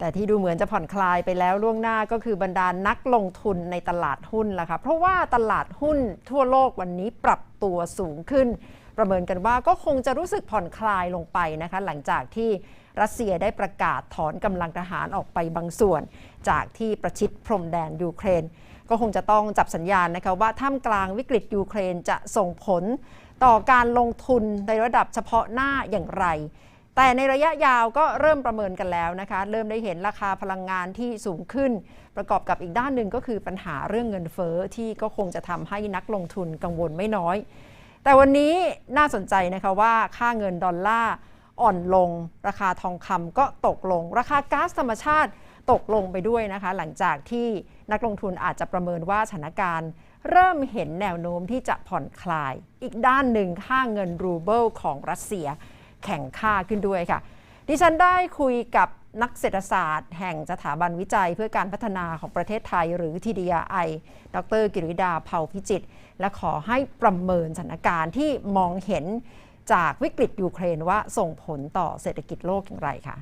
แต่ที่ดูเหมือนจะผ่อนคลายไปแล้วล่วงหน้าก็คือบรรดานักลงทุนในตลาดหุ้นล่ะค่ะเพราะว่าตลาดหุ้นทั่วโลกวันนี้ปรับตัวสูงขึ้น ประเมินกันว่าก็คงจะรู้สึกผ่อนคลายลงไปนะคะ หลังจากที่รัสเซียได้ประกาศถอนกำลังทหารออกไปบางส่วน จากที่ประชิดพรมแดนยูเครน ก็คงจะต้องจับสัญญาณนะคะว่าท่ามกลางวิกฤตยูเครนจะส่งผลต่อการลงทุนในระดับเฉพาะหน้าอย่างไร แต่ในระยะยาวก็เริ่มประเมินกันแล้วนะคะ เริ่มได้เห็นราคาพลังงานที่สูงขึ้น ประกอบกับอีกด้านหนึ่งก็คือปัญหาเรื่องเงินเฟ้อที่ก็คงจะทำให้นักลงทุนกังวลไม่น้อย แต่วันนี้น่าสนใจนะคะว่าค่าเงินดอลลาร์อ่อนลง ราคาทองคำก็ตกลง ราคาก๊าซธรรมชาติตกลงไปด้วยนะคะ หลังจากที่นักลงทุนอาจจะประเมินว่าสถานการณ์ เริ่มเห็นแนวโน้มที่จะผ่อนคลาย อีกด้านหนึ่งค่าเงินรูเบิลของรัสเซีย แข่งค่าขึ้นด้วยค่ะ ดิฉันได้คุยกับนักเศรษฐศาสตร์ แห่งสถาบันวิจัยเพื่อการพัฒนาของประเทศไทย หรือ TDI ดร กิริดาเผ่าพิจิต และขอให้ประเมินสถานการณ์ที่มองเห็นจากวิกฤตยูเครนว่าส่งผลต่อเศรษฐกิจโลกอย่างไรค่ะ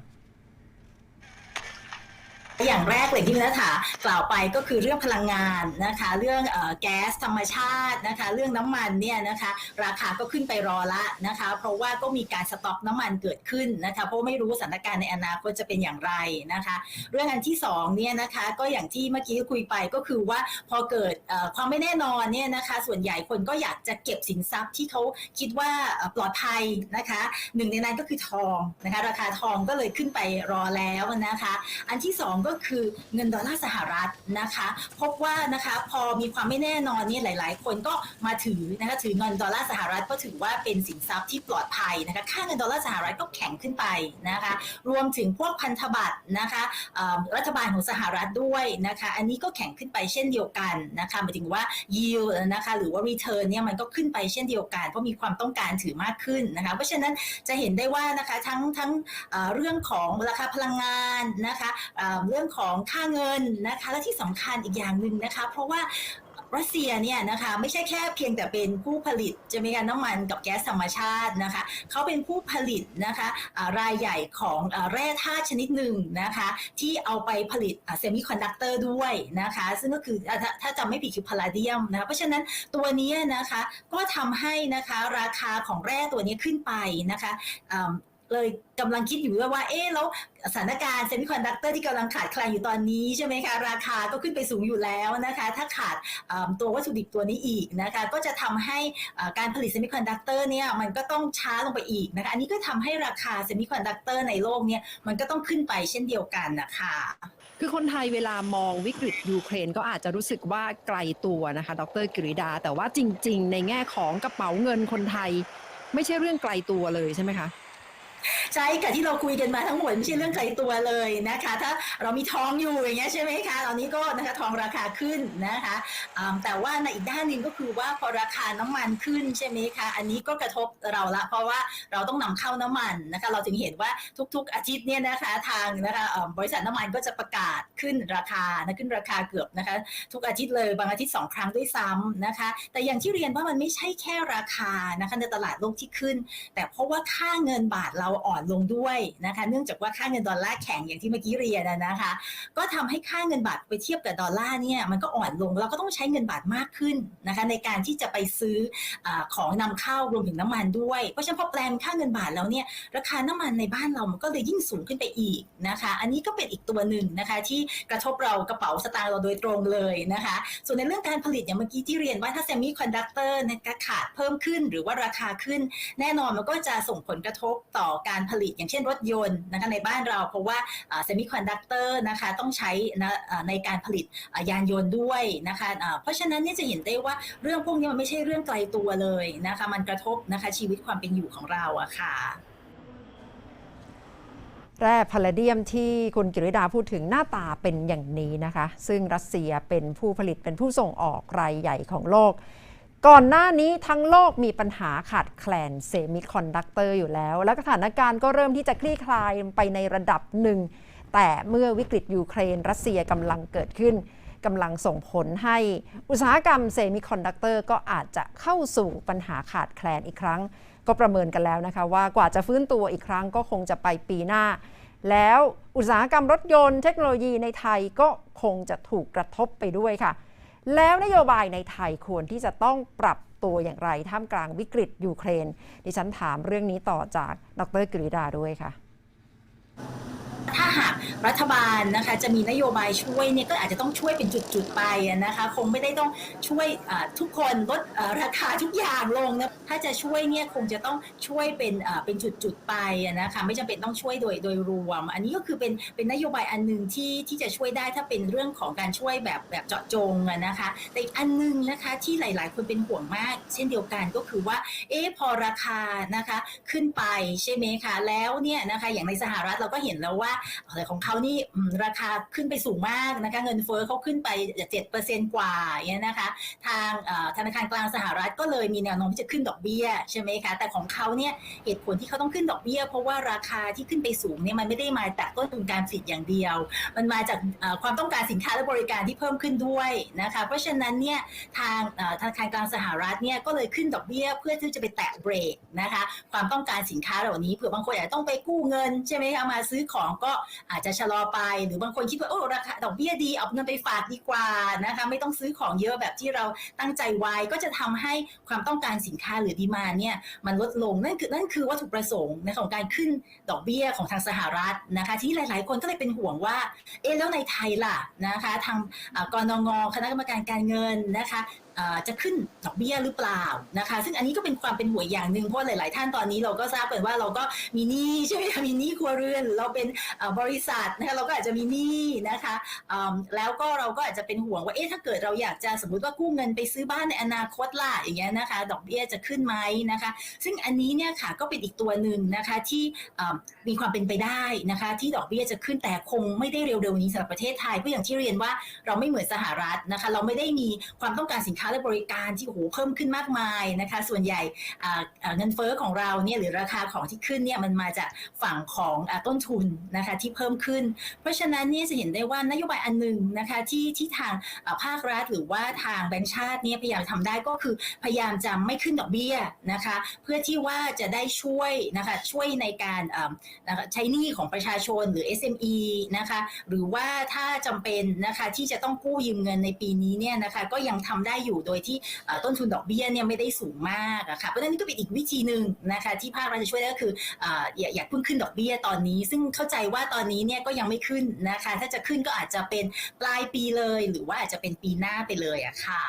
อย่างแรกเลยที่นัฐากล่าวไปก็คือเรื่องพลังงานนะคะ เรื่องแก๊สธรรมชาตินะคะ เรื่องน้ำมันเนี่ยนะคะราคาก็ขึ้นไปรอละนะคะ เพราะว่าก็มีการสต็อกน้ำมันเกิดขึ้นนะคะ เพราะไม่รู้สถานการณ์ในอนาคตจะเป็นอย่างไรนะคะ เรื่องอันที่สองเนี่ยนะคะก็อย่างที่เมื่อกี้คุยไปก็คือว่าพอเกิดความไม่แน่นอนเนี่ยนะคะ ส่วนใหญ่คนก็อยากจะเก็บสินทรัพย์ที่เขาคิดว่าปลอดภัยนะคะหนึ่งในนั้นก็คือทองนะคะ ราคาทองก็เลยขึ้นไปรอแล้วนะคะ อันที่สองก็คือเงินดอลลาร์สหรัฐนะคะพบว่านะคะพอมีความไม่แน่นอนนี่ยหลาย ๆ คนก็มาถือนะคะถือเงินดอลลาร์สหรัฐก็ถือว่าเป็นสินทรัพย์ที่ปลอดภัยนะคะค่าเงินดอลลาร์สหรัฐก็แข็งขึ้นไปนะคะรวมถึงพวกพันธบัตรนะคะรัฐบาลของสหรัฐด้วยนะคะอันนี้ก็แข็งขึ้นไปเช่นเดียวกันนะคะหมายถึงว่า yield นะคะหรือว่า return เนี่ยมันก็ขึ้นไปเช่นเดียวกัน เพราะมีความต้องการถือมากขึ้นนะคะเพราะฉะนั้นจะเห็นได้ว่านะคะทั้งทั้งเรื่องของราคาพลังงานนะคะเรื่องื่องของค่าเงินนะคะ และที่สำคัญอีกอย่างหนึ่งนะคะ เพราะว่ารัสเซียเนี่ยนะคะไม่ใช่แค่เพียงแต่เป็นผู้ผลิตจะมีการน้ำมันกับแก๊สธรรมชาตินะคะเขาเป็นผู้ผลิตนะคะรายใหญ่ของแร่ธาตุชนิดหนึ่งนะคะที่เอาไปผลิตเซมิคอนดักเตอร์ด้วยนะคะซึ่งก็คือถ้าจำไม่ผิดคือพลาเดียมนะคะเพราะฉะนั้นตัวนี้นะคะก็ทำให้นะคะราคาของแร่ตัวนี้ขึ้นไปนะคะ เลยกำลังคิดอยู่ว่า เอ๊ะแล้วสถานการณ์เซมิคอนดักเตอร์ที่กำลังขาดแคลนอยู่ตอนนี้ใช่ไหมคะ ราคาก็ขึ้นไปสูงอยู่แล้วนะคะ ถ้าขาดตัววัตถุดิบตัวนี้อีกนะคะ ก็จะทำให้การผลิตเซมิคอนดักเตอร์เนี่ยมันก็ต้องช้าลงไปอีกนะคะ อันนี้ก็ทำให้ราคาเซมิคอนดักเตอร์ในโลกเนี่ยมันก็ต้องขึ้นไปเช่นเดียวกันนะคะคือคนไทยเวลามองวิกฤตยูเครนก็อาจจะรู้สึกว่าไกลตัวนะคะ ดรกิริดา แต่ว่าจริง ๆ ในแง่ของกระเป๋าเงินคนไทย ไม่ใช่เรื่องไกลตัวเลยใช่ไหมคะ ใช่กับที่เราคุยกันมาทั้งหมดไม่ใช่เรื่องไกลตัวเลยนะคะ ถ้าเรามีทองอยู่อย่างเงี้ยใช่ไหมคะตอนนี้ก็นะคะทองราคาขึ้นนะคะแต่ว่าในอีกด้านหนึ่งก็คือว่าพอราคาน้ำมันขึ้นใช่ไหมคะอันนี้ก็กระทบเราละ เพราะว่าเราต้องนำเข้าน้ำมันนะคะเราถึงเห็นว่าทุกๆอาทิตย์เนี่ยนะคะทางนะคะบริษัทน้ำมันก็จะประกาศขึ้นราคานะขึ้นราคาเกือบนะคะ ทุกอาทิตย์เลยบางอาทิตย์ 2 ครั้งด้วยซ้ำนะคะ แต่อย่างที่เรียนว่ามันไม่ใช่แค่ราคานะคะในตลาดโลกที่ขึ้น แต่เพราะว่าค่าเงินบาทเราอ่อนลงด้วยนะคะ เนื่องจากว่าค่าเงินดอลลาร์แข็งอย่างที่เมื่อกี้เรียนนะคะ ก็ทำให้ค่าเงินบาทไปเทียบกับดอลลาร์เนี่ยมันก็อ่อนลงเราก็ต้องใช้เงินบาทมากขึ้นนะคะ ในการที่จะไปซื้ออของนำเข้ารวมถึงน้ำมันด้วย เพราะฉะนั้นพอแปลงค่าเงินบาทแล้วเนี่ยราคาน้ำมันในบ้านเรามันก็เลยยิ่งสูงขึ้นไปอีกนะคะ อันนี้ก็เป็นอีกตัวหนึ่งนะคะ ที่กระทบเรากระเป๋าสตางค์เราโดยตรงเลยนะคะ ส่วนในเรื่องการผลิตอย่างเมื่อกี้ที่เรียนว่าถ้าเซมิคอนดักเตอร์นะขาดเพิ่มขึ้นหรือว่าราคาขึ้น แน่นอนมันก็จะส่งผลกระทบต่อการผลิตอย่างเช่นรถยนต์นะคะในบ้านเราเพราะว่าเซมิคอนดักเตอร์นะคะต้องใช้ในการผลิตยานยนต์ด้วยนะคะเพราะฉะนั้นนี่จะเห็นได้ว่าเรื่องพวกนี้มันไม่ใช่เรื่องไกลตัวเลยนะคะมันกระทบนะคะชีวิตความเป็นอยู่ของเราอะค่ะแร่พาลาเดียมที่คุณกิริดาพูดถึงหน้าตาเป็นอย่างนี้นะคะ ซึ่งรัสเซียเป็นผู้ผลิตเป็นผู้ส่งออกรายใหญ่ของโลก ก่อนหน้านี้ทั้งโลกมีปัญหาขาดแคลนเซมิคอนดักเตอร์อยู่แล้ว และสถานการณ์ก็เริ่มที่จะคลี่คลายไปในระดับหนึ่ง แต่เมื่อวิกฤตยูเครนรัสเซียกำลังเกิดขึ้นกำลังส่งผลให้อุตสาหกรรมเซมิคอนดักเตอร์ก็อาจจะเข้าสู่ปัญหาขาดแคลนอีกครั้ง ก็ประเมินกันแล้วนะคะว่ากว่าจะฟื้นตัวอีกครั้งก็คงจะไปปีหน้า แล้วอุตสาหกรรมรถยนต์เทคโนโลยีในไทยก็คงจะถูกกระทบไปด้วยค่ะ แล้วนโยบายในไทยควรที่จะต้องปรับตัวอย่างไรท่ามกลางวิกฤตยูเครน ดิฉันถามเรื่องนี้ต่อจากดรกฤษดาด้วยค่ะ รัฐบาลนะคะจะมีนโยบายช่วยเนี่ยก็อาจจะต้องช่วยเป็นจุดๆไปนะคะคงไม่ได้ต้องช่วยทุกคนลดราคาทุกอย่างลงนะถ้าจะช่วยเนี่ยคงจะต้องช่วยเป็นเป็นจุดๆไปนะคะไม่จำเป็นต้องช่วยโดยโดยรวม อันนี้ก็คือเป็นเป็นนโยบายอันหนึ่งที่ที่จะช่วยได้ถ้าเป็นเรื่องของการช่วยแบบแบบเจาะจงนะคะแต่อีกอันหนึงนะคะที่หลาย ๆ คนเป็นห่วงมาก เช่นเดียวกันก็คือว่าเอ๊พอราคานะคะขึ้นไปใช่ไหมคะแล้วเนี่ยนะคะอย่างในสหรัฐเราก็เห็นแล้วว่าของเขานี่ราคาขึ้นไปสูงมากนะคะเงินเฟ้อเขาขึ้นไป7%กว่าอย่าเงี้ยนะคะทางธนาคารกลางสหรัฐก็เลยมีแนวโน้มที่จะขึ้นดอกเบี้ยใช่ไหมคะแต่ของเขาเนี่ยเหตุผลที่เขาต้องขึ้นดอกเบี้ย เพราะว่าราคาที่ขึ้นไปสูงเนี่ยมันไม่ได้มาจากต้นทุนการผลิตอย่างเดียว มันมาจากความต้องการสินค้าและบริการที่เพิ่มขึ้นด้วยนะคะเพราะฉะนั้นเนี่ยทางธนาคารกลางสหรัฐเนี่ยก็เลยขึ้นดอกเบี้ย เพื่อที่จะไปแตะเบรกนะคะความต้องการสินค้าเหล่านี้เผื่อบางคนอาจจะต้องไปกู้เงินใช่ไหมคะมาซื้อของก็อาจจะชะลอไป หรือบางคนคิดว่าโอ้ราคาดอกเบี้ยดีเอาเงินไปฝากดีกว่านะคะไม่ต้องซื้อของเยอะแบบที่เราตั้งใจไว้ก็จะทำให้ความต้องการสินค้าหรือดีมาเนี่ยมันลดลงนั่นคือนั่นคือวัตถุประสงค์ในของการขึ้นดอกเบี้ยของทางสหรัฐนะคะที่หลาย ๆ คนก็เลยเป็นห่วงว่าเอ๊ะแล้วในไทยล่ะนะคะทางกรงงคณะกรรมการการเงินนะคะ จะขึ้นดอกเบี้ยหรือเปล่านะคะ ซึ่งอันนี้ก็เป็นความเป็นห่วงอย่างหนึ่งเพราะหลาย ๆ ท่านตอนนี้เราก็ทราบกันว่าเราก็มีหนี้ใช่ไหมคะมีหนี้ครัวเรือนเราเป็นบริษัทนะคะเราก็อาจจะมีหนี้นะคะแล้วก็เราก็อาจจะเป็นห่วงว่าเอ๊ะถ้าเกิดเราอยากจะสมมติว่ากู้เงินไปซื้อบ้านในอนาคตล่ะอย่างเงี้ยนะคะ ดอกเบี้ยจะขึ้นไหมนะคะ ซึ่งอันนี้เนี่ยค่ะก็เป็นอีกตัวหนึ่งนะคะที่มีความเป็นไปได้นะคะ ที่ดอกเบี้ยจะขึ้นแต่คงไม่ได้เร็ว ๆ นี้สำหรับประเทศไทยเพราะอย่างที่เรียนว่าเราไม่เหมือนสหรัฐนะคะ เราไม่ได้มีความต้องการสินค้าและบริการที่โหเพิ่มขึ้นมากมายนะคะ ส่วนใหญ่เงินเฟ้อของเราเนี่ยหรือราคาของที่ขึ้นเนี่ยมันมาจากฝั่งของอต้นทุนนะคะที่เพิ่มขึ้น เพราะฉะนั้นเนี่ยจะเห็นได้ว่านโยบายอันหนึ่งนะคะที่ที่ทางภาครัฐหรือว่าทางแบงก์ชาติเนี่ยพยายามทำได้ก็คือพยายามจะไม่ขึ้นดอกเบี้ยนะคะเพื่อที่ว่าจะได้ช่วยนะคะช่วยในการนะะใช้หนี้ของประชาชนหรือ SME นะคะหรือว่าถ้าจำเป็นนะคะที่จะต้องกู้ยืมเงินในปีนี้เนี่ยนะคะก็ยังทำได้อยู่โดยที่ต้นทุนดอกเบี้ยเนี่ยไม่ได้สูงมากอะค่ะเพราะฉะนั้นนี่ก็เป็นอีกวิธีหนึ่งนะคะที่ภาครัฐจะช่วยได้ก็คืออยาอยาเพิ่งขึ้นดอกเบี้ยตอนนี้ ซึ่งเข้าใจว่าตอนนี้เนี่ยก็ยังไม่ขึ้นนะคะถ้าจะขึ้นก็อาจจะเป็นปลายปีเลย หรือว่าอาจจะเป็นปีหน้าไปเลยอะค่ะ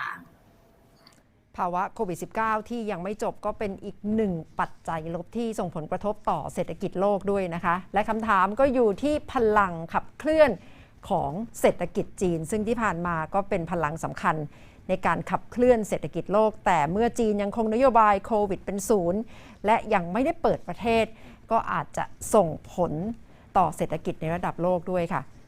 ภาวะโควิด -19 ที่ยังไม่จบก็เป็นอีกหนึ่งปัจจัยลบที่ส่งผลกระทบต่อเศรษฐกิจโลกด้วยนะคะ และคำถามก็อยู่ที่พลังขับเคลื่อนของเศรษฐกิจจีน ซึ่งที่ผ่านมาก็เป็นพลังสำคัญ ในการขับเคลื่อนเศรษฐกิจโลก แต่เมื่อจีนยังคงนโยบายโควิดเป็นศูนย์และยังไม่ได้เปิดประเทศ ก็อาจจะส่งผลต่อเศรษฐกิจในระดับโลกด้วยค่ะ